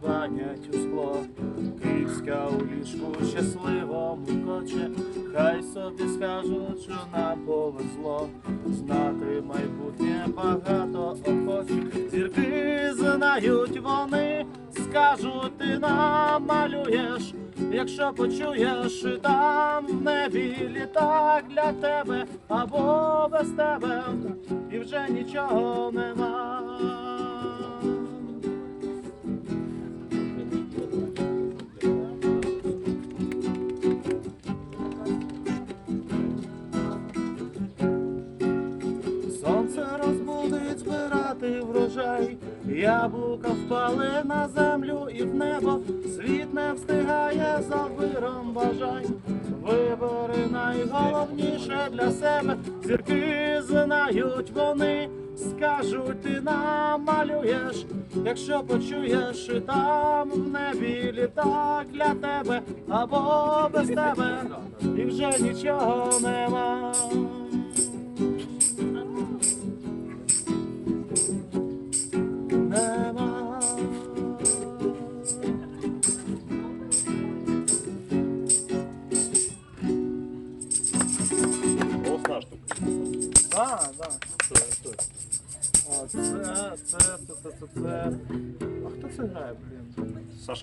дзвонять у скло. Київська у ліжку щасливо мукоче, хай собі скажуть, що нам повезло. Знати майбутнє багато охочих. Зірки знають вони, скажуть, ти нам малюєш. Якщо почуєш там в небі літак для тебе або без тебе, і вже нічого нема. Розбудить збирати врожай, яблука впали на землю і в небо, світ не встигає за виром бажань. Вибори найголовніше для себе, зірки знають вони, скажуть, ти нам малюєш, якщо почуєш і там в небі літак для тебе або без тебе, і вже нічого. Нема. Да, да. А це, це, це, це, це, це. А хто це грає, блін?